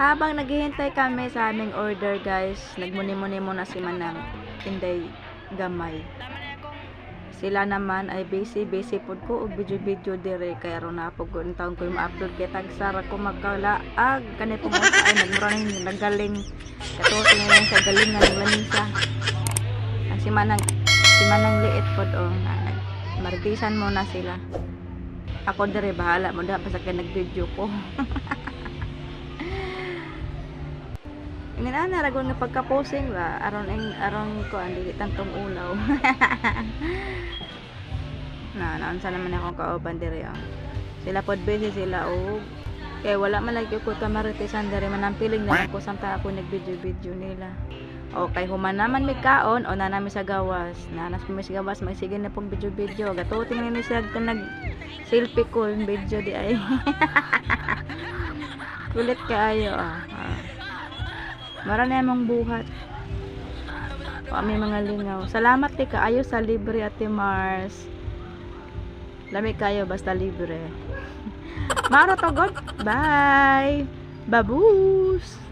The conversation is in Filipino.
Habang naghihintay kami sa aming order guys, nagmuni-muni muna si Manang Inday Gamay. Sila naman ay busy busy pod ko og video-video dire kay aron na po ko taon ko ma-upload kay tag sara ko magkalaag kani po mo sa nagmurang nagaling katuto nga sa galing nga ng lanisa. Ang si Manang si Manang liit pod o na maritisan mo na sila. Ako dire bahala mo da basta kay nag-video ko. Ingin ana ragon nga pagka-posing ba aron ing aron ko ang dili tantong ulaw. na naunsa naman akong kauban diri oh. Sila pod busy sila og kay wala man lagi ko kamaritisan diri man ang piling na ako samtang ako nag-video-video nila. O kay human naman mi kaon o na namin sa gawas. Na nas mi sa gawas magsige na pong video-video. Gatuting ni siya ka nag selfie ko yung video di ay. Kulit kaayo ah. ah. Mara na buhat. May mga lingaw. Salamat ti kaayo sa libre Ate Mars. Lami kayo basta libre. Maro to God. Bye. Babus.